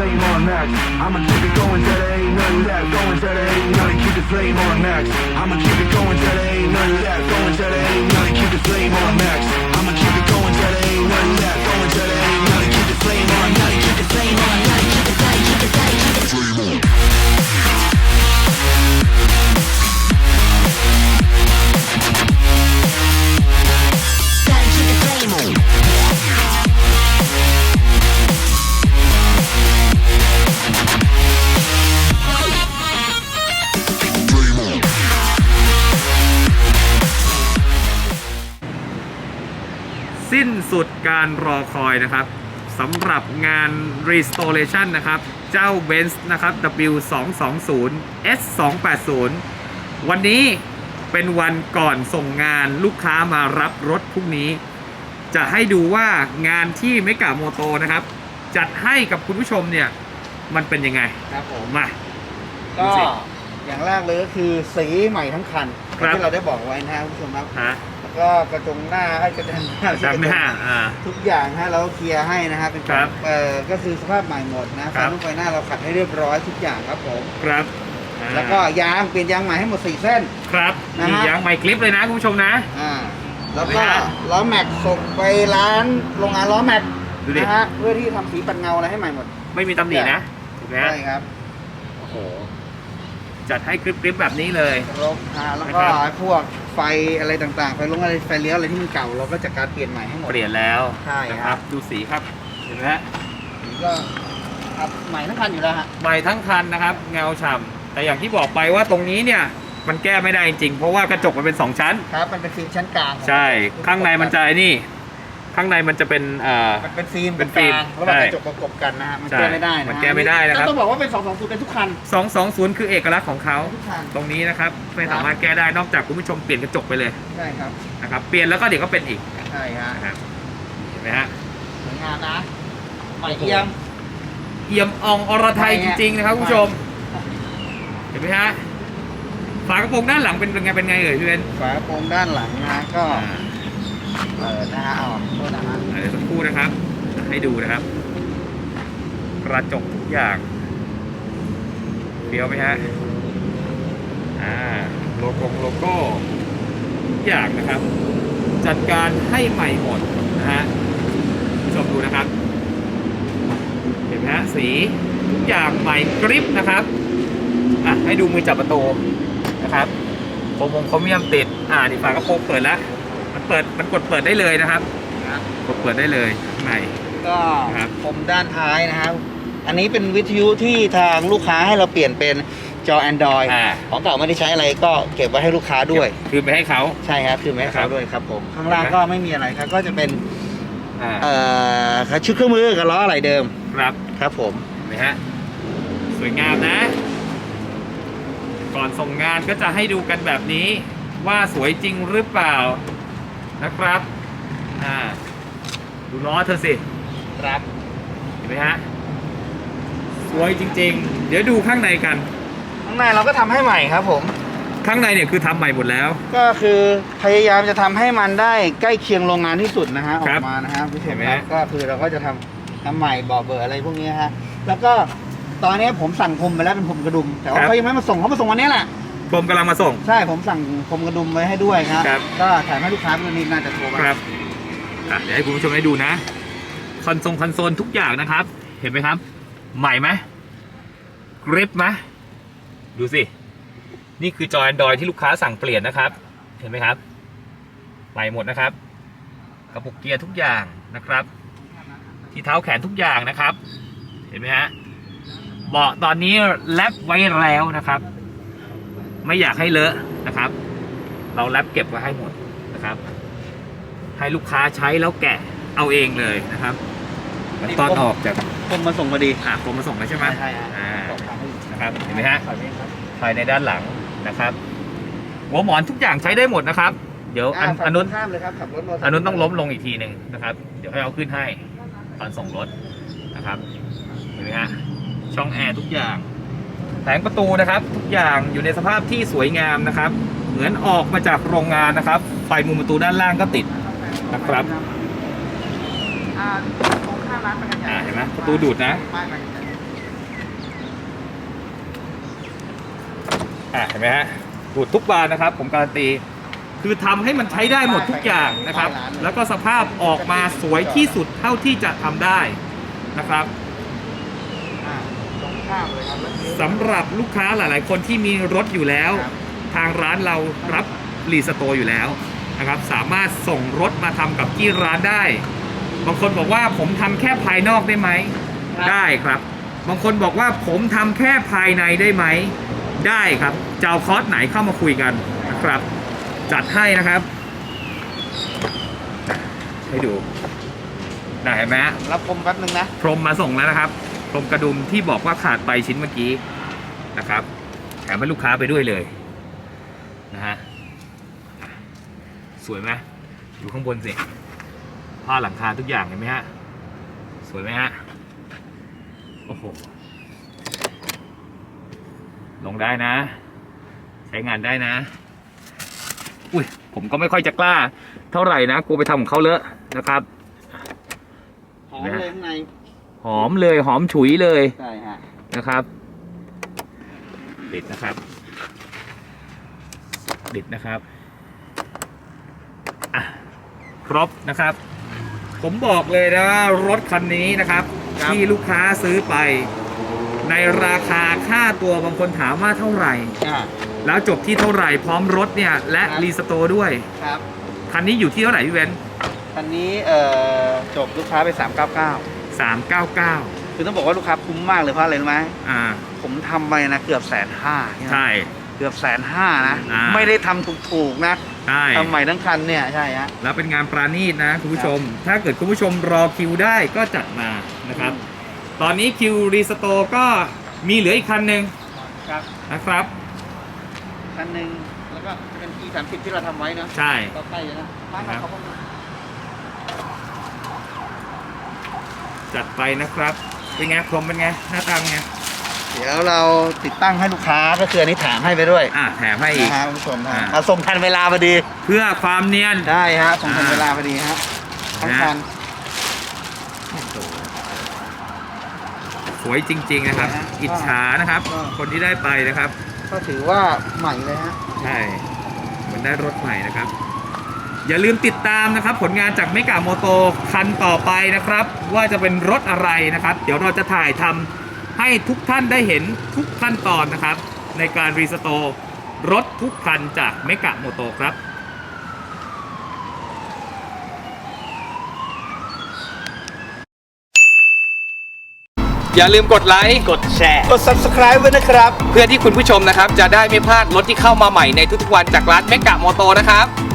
flame on max. I'ma keep it going till there ain't nothing left. Going till there ain't nothing. Keep the flame on max. I'ma keep it going till there ain't nothing left. Going till there ain't nothing. Keep the flame on max. I'ma keep it going till there ain't nothing left. Going till there ain't nothing. Keep the flame on. Keep the flame on. Nothing. Keep the flame. Keep the flame. Keep the flame on. สิ้นสุดการรอคอยนะครับสำหรับงาน restoration นะครับ เจ้า Benz นะครับ W220 S280 วันนี้เป็นวันก่อนส่งงานลูกค้ามารับรถพรุ่งนี้ จะให้ดูว่างานที่ไม่กาโมโตนะครับ จัดให้กับคุณผู้ชมเนี่ย มันเป็นยังไง ครับผม มาดูก็สิอย่างแรกเลยก็คือสีใหม่ทั้งคันครับ ที่เราได้บอกไว้นะครับคุณผู้ชมครับ ฮะแล้ว ก็กระจงหน้าไอ้กระจังหน้าจำหน้าอ่า ทุกอย่างฮะเราเคลียร์ให้นะครับเป็นครับเอ่อก็คือสภาพใหม่หมดนะไฟครับลูกไฟหน้าเราขัดให้เรียบร้อยทุกอย่างครับผมครับอ่าแล้วก็ยางเปลี่ยนยางใหม่ให้หมดสี่เส้น ครับนะฮะมียางไมค์คลิปเลยนะคุณผู้ชมนะ อ่าแล้วเห็ก็นไหมฮะล้อแม็กส่งไปร้านโรงงานล้อแม็กดูดิ นะฮะเพื่อที่ทำสีปัดเงาอะไรให้ใหม่หมดไม่มีตำหนินะถูกไหมฮะใช่ครับโอ้โห จัดให้กริบๆแบบนี้เลยรถฮะแล้วนะก็ครับ ไอ้พวกไฟอะไรต่างๆ ไฟลงอะไรไฟเลี้ยวอะไรที่มันเก่าเราก็จัดการเปลี่ยนใหม่ให้หมด เปลี่ยนแล้วใช่นะคครัรับบดูสีครับเห็นไหมฮะก็ครับใหม่ทั้งคันอยู่แล้วฮะ ใหม่ทั้งคันนะครับ เงาฉ่ำแต่อย่างที่บอกไปว่าตรงนี้เนี่ยมันแก้ไม่ได้จริงๆเพราะว่ากระจกมันเป็น2ชั้น ครับ มันเป็นฟิล์มชั้นกลางใช่ ข้างในมันจะไอ้นี่ ข้างในมันจะเป็นเอ่อ มันเป็นฟิล์มเป็นฟิล์มกลางระหว่างใช่กระจกประกบกันนะฮะมันใช่แก้ไม่ได้นะมันแก้ไม่ได้นะครับ ต้องบอกว่าเป็น 2 2 0เป็นทุกคัน 220 คือเอกลักษณ์ของเขา ทุกคัน ตรงนี้นะครับไม่สามารถแก้ได้นอกจากคุณผู้ชมเปลี่ยนกระจกไปเลยใช่ครับ นะครับเปลี่ยนแล้วก็เดี๋ยวก็เป็นอีกใช่ฮะนะครับเห็นไหมฮะสวยงามนะใหม่เอี่ยมเอี่ยมอ่องอรไทยไปจไงริงๆนะครับคุณผู้ชม เห็นไหมฮะฝากระโปรงด้านหลังเป็นไงเป็นไงเอ่ยพี่เบนซ์ ฝากระโปรงด้านหลังนะก็อ่า เปิดนะฮะเอาโทษนะฮะเดี๋ยวสักครู่นะครับ ให้ดูนะครับ กระจกทุกอย่างเฟี้ยวไหมฮะ อ่า โลโก้โลโก้ทุกอย่างนะครับ จัดการให้ใหม่หมดนะฮะชมดูนะครับ เห็นไหมฮะ สีทุกอย่างใหม่กริปนะครับอะให้ดูมือจับประตูนะครับโครมงโครเมียมติด อ่านี่ฝากระโปรงเปิดแล้ว เปิดมันกดเปิดได้เลยนะครับกดเปิดได้เลยข้างใน ก็ครับคมด้านท้ายนะครับ อันนี้เป็นวิทยุที่ทางลูกค้าให้เราเปลี่ยนเป็นจอ Android อ่าของเก่าไม่ได้ใช้อะไรก็เก็บไว้ให้ลูกค้าด้วย คือไปให้เขา ใช่ครับคือไม่ให้ครัเขาบด้วยครับผม ข้างล่างก็ไม่มีอะไรครับ ก็จะเป็นอ่าเอ่อชุดเครื่องมือกับล้ออะไรเดิมครับครับผม เห็นไหมฮะสวยงามนะ ก่อนส่งงานก็จะให้ดูกันแบบนี้ ว่าสวยจริงหรือเปล่า นะครับอ่าดูล้อเธอสิครับเห็นไหมฮะสวยจริง ๆ เดี๋ยวดูข้างในกัน ข้างในเราก็ทำให้ใหม่ครับผม ข้างในเนี่ยคือทำใหม่หมดแล้ว ก็คือพยายามจะทำให้มันได้ใกล้เคียงโรงงานที่สุดนะฮะออครักบมานะฮะพี่เห็เห็นนไหไหมมก็คือเราก็จะทำทำใหม่เบาะเบอร์อะไรพวกนี้ฮะแล้วก็ตอนนี้ผมสั่งพรมไปแล้วเป็นพรมกระดุมแต่ว่าครับ เขายังไม่มาส่งเขามาส่งวันนี้แหละ ผมกำลังมาส่ง ใช่ผมสั่งพรมกระดุมไว้ให้ด้วยครับ ครับ ก็ถ่ายให้ลูกค้าเป็นนี้น่าจะโทรมาครับอะเดี๋ยวให้คุณผู้ชมได้ดูนะ คอนโซลคอนโซลทุกอย่างนะครับ เห็นไหมครับ ใหม่ไหมกริปไหมดูสิ นี่คือจอ Android ที่ลูกค้าสั่งเปลี่ยนนะครับ เห็นไหมครับ ใหม่หมดนะครับ กระปุกเกียร์ทุกอย่างนะครับ ที่เท้าแขนทุกอย่างนะครับ เห็นไหมฮะ เบาะตอนนี้แลบไว้แล้วนะครับ ไม่อยากให้เลอะนะครับ เราแลบเก็บไว้ให้หมดนะครับ ให้ลูกค้าใช้แล้วแกะเอาเองเลยนะครับเหมือนตอนออกจากพรมมาส่งพอดีอ่าผมมาส่งเลยใช่ไหมใช่ฮะอ่าส่งทางให้นะครับเห็นไหมฮะขอบคุณครับภายในด้านหลังนะครับหัวหมอนทุกอย่างใช้ได้หมดนะครับ เดี๋ยวอันอ่าฝั่งอันนู้นข้ามเลยครับขับรถมอเตอร์ไซค์อันนู้นต้องล้มลงอีกทีหนึ่งนะครับ เดี๋ยวให้เอาขึ้นให้ตอนส่งรถนะครับเห็นไหมฮะช่องแอร์ทุกอย่าง แผงประตูนะครับทุกอย่างอยู่ในสภาพที่สวยงามนะครับ เหมือนออกมาจากโรงงานนะครับไฟมุมประตูด้านล่างก็ติดนะครับอ่าเห็นไหมประตูดูดนะอ่าเห็นไหมฮะดูดทุกบานนะครับ ผมการันตี คือทำให้มันใช้ได้หมดทุกอย่างนะครับ แล้วก็สภาพออกมาสวยที่สุดเท่าที่จะทำได้นะครับ ข้ามเลยครับแล้วสำหรับลูกค้าหลายๆ คนที่มีรถอยู่แล้ว ครับ ทางร้านเรารับรีสโตร์อยู่แล้วนะครับ สามารถส่งรถมาทำกับที่ร้านได้ บางคนบอกว่าผมทำแค่ภายนอกได้ไหมได้ครับ บางคนบอกว่าผมทำแค่ภายในได้ไหม ได้ครับจะเอาคอร์สไหนเข้ามาคุยกันนะครับ จัดให้นะครับ ให้ดูได้เห็นไหมฮะรับผมแป๊บนึงนะ พรมมาส่งแล้วนะครับ พรมกระดุมที่บอกว่าขาดไปชิ้นเมื่อกี้นะครับ แถมให้ลูกค้าไปด้วยเลยนะฮะสวยไหมดูข้างบนสิผ้าหลังคาทุกอย่างเห็นไหมฮะสวยไหมฮะโอ้โหลงได้นะ ใช้งานได้นะ อุ้ยผมก็ไม่ค่อยจะกล้า เท่าไหร่นะกลัวไปทำของเขาเลอะนะครับหอมเลยข้างใน หอมเลยหอมฉุยเลยใช่ฮะนะครับปิดนะครับปิดนะครับอะครบนะครับ ผมบอกเลยนะรถคันนี้นะครับครับ ที่ลูกค้าซื้อไป ในราคาค่าตัวบางคนถามว่าเท่าไหร่ อ่าแล้วจบที่เท่าไหร่พร้อมรถเนี่ย และครับรีสโตร์ด้วย ครับคันนี้อยู่ที่เท่าไหร่พี่เว้น คันนี้เอ่อจบลูกค้าไป 399 สามเก้าเก้าคือต้องบอกว่าลูกค้าคุ้มมากเลยเพราะอะไรรู้ไหมอ่า ผมทำไปนะเกือบแสนห้าใช่ เกือบแสนห้านะ อ่า ไม่ได้ทำถูกๆนะใช่ ทำใหม่ทั้งคันเนี่ยใช่ฮะ แล้วเป็นงานปราณีตนะคุณผู้ชม ถ้าเกิดคุณผู้ชมรอคิวได้ก็จัดมานะครับ ตอนนี้คิวรีสโตร์ก็มีเหลืออีกคันหนึ่งครับ นะครับ คันหนึ่งแล้วก็เป็น P 3 0ที่เราทำไว้เนอะใช่ ก็ใกล้แล้วนะมามาครับเขาบอก จัดไปนะครับเป็นไงพรมเป็นไงหน้าตาเป็นไงเดี๋ยวเราติดตั้งให้ลูกค้าก็คืออันนี้ถามให้ไปด้วยอะแถมให้อีก นะฮะคุณผู้ชมนะอ่ามาส่งทันเวลาพอดีเพื่อความเนียน ได้ฮะส่งทันอ่าเวลาพอดีฮะทั้งคัน สวยจริง ๆ นะครับ นะฮะอิจฉานะครับ ก็ คนที่ได้ไปนะครับ ก็ถือว่าใหม่เลยฮะ ใช่เหมันได้รถใหม่นะครับ อย่าลืมติดตามนะครับ ผลงานจากเมกาโมโตคันต่อไปนะครับ ว่าจะเป็นรถอะไรนะครับ เดี๋ยวเราจะถ่ายทำให้ทุกท่านได้เห็นทุกขั้นตอนนะครับ ในการรีสโตร์รถทุกคันจากเมกาโมโตครับอย่าลืมกดไลค์ กดแชร์ กด subscribe ไว้นะครับ เพื่อที่คุณผู้ชมนะครับ จะได้ไม่พลาดรถที่เข้ามาใหม่ในทุกๆวันจากร้านเมกะมอโตนะครับ